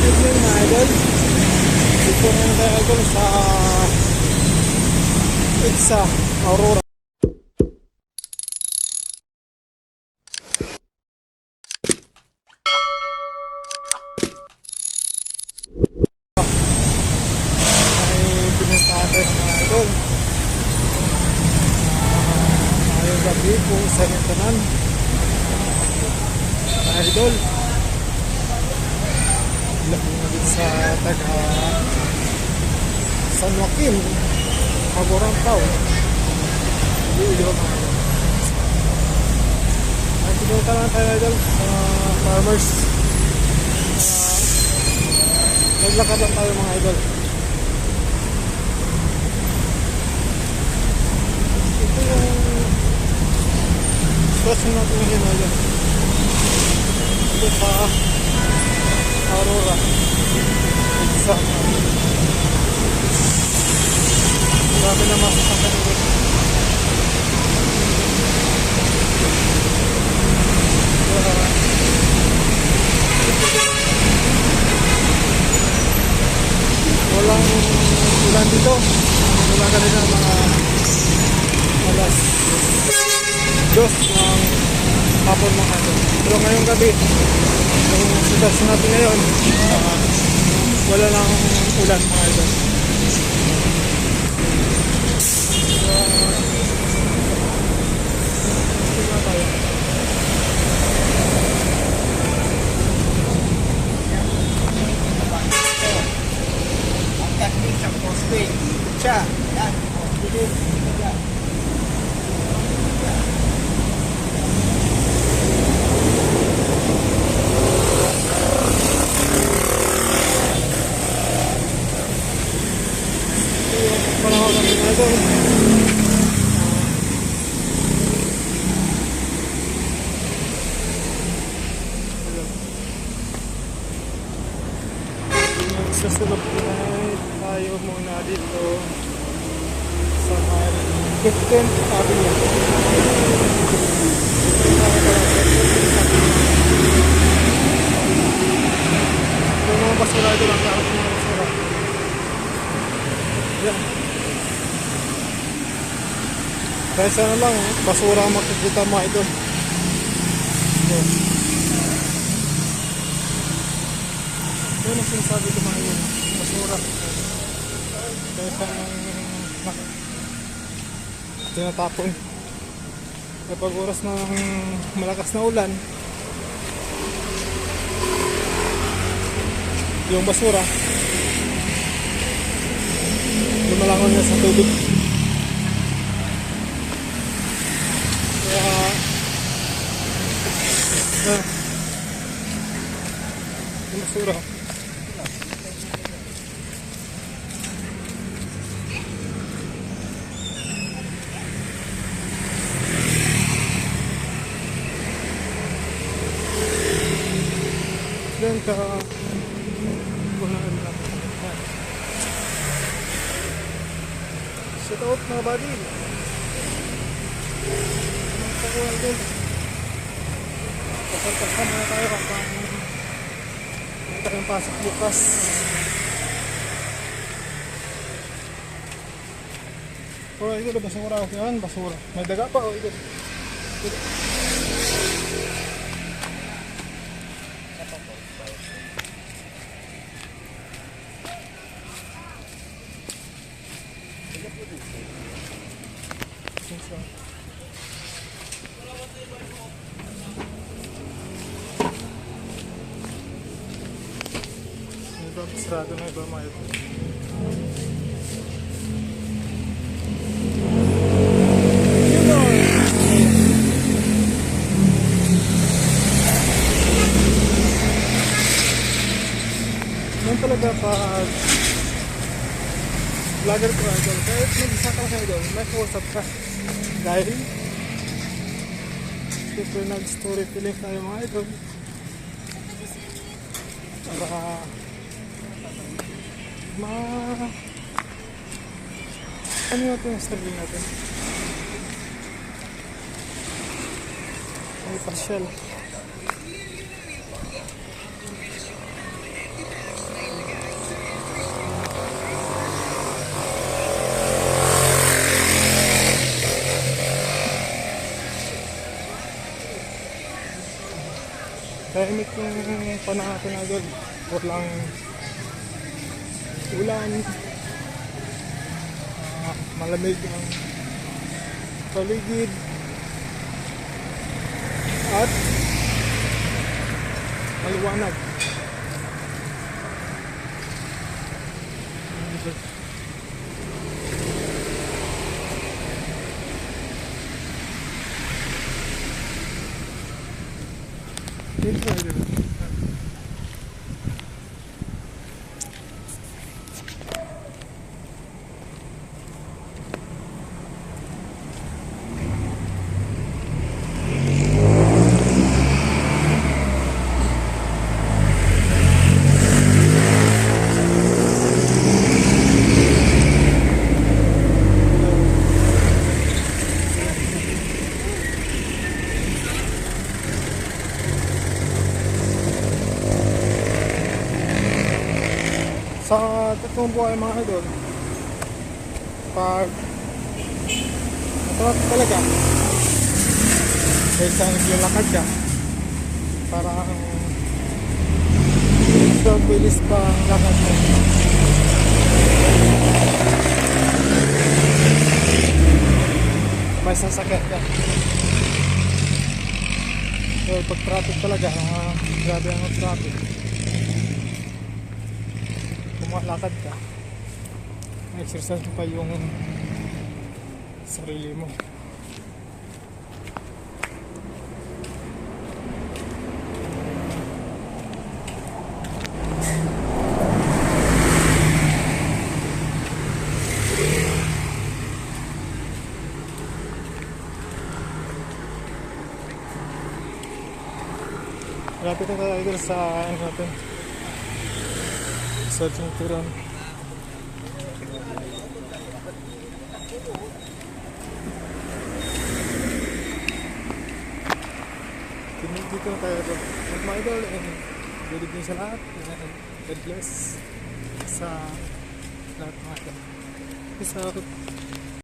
Good evening mga idol. Dito na tayo idol sa Itza, Aurora. Mga. Ah, gabi po sa Mintanan. Mga idol. Sa taga San Joaquin, Magorantaw. Iuyo mga idol. Ay pinunta lang tayo idol sa farmers. Ah, Naglakad lang tayo mga idol. Ito yung sitwasyon natin ngayon. Ito sa Aurora. Sa Grabe na masasakyan ito. Walang ulan dito. Ka rin ang mga alas dos ng hapon mga ito. Pero ngayong gabi, yung sitwasyon natin ngayon, ah, wala lang ulan mga ito. tayo. Ang technique sa poste. Siya. Yan. Bilis. Yan. panahon kami mga idol. Nagsasulap na tayo muna dito sa may 15th Avenue. Mga ito lang, lahat ng mga. Kaya sana lang, basura makikita mo ito. Yan. Yan ang sinasabi ko mga yun. Basura. Kaya sana nak tinatapon. Kapag oras ng malakas na ulan, yung basura, lumalangon na sa tubig. Kaya, ah, yung basura. Ka. Shout out mga buddy. Nagkakuha din. Pasal-pasal na tayo kapag hindi tayong pasok bukas. Oh, ito na basura. Yan, basura. May daga pa. Oh. Ito. Ito, sarado na ito mga ito. Yan talaga pag vlogger ko idol. Kahit mag-isa ka lang idol, may kausap ka. Dahil Siyempre nag-storytelling tayo mga idol. Para ma... Ano nga ito yung stable natin? Ay, partial. Dahil may kung panahapin agad, huwag lang ulan. Ah, malamig ang paligid. At maliwanag. Dito tayo. Sa tatlong buhay mga idol, pag natrap talaga, sa isang lakad ka, parang mas bilis pa ang lakad mo. May sasakyan ka. So, pag traffic talaga, ah, grabe ang traffic kumalakad ka exercise mo pa yung sarili mo. Lapit na tayo sa ano natin sa cinturon. Dito tayo idol. Mga idol, and good evening sa lahat. And God bless sa lahat ng atin. Peace out.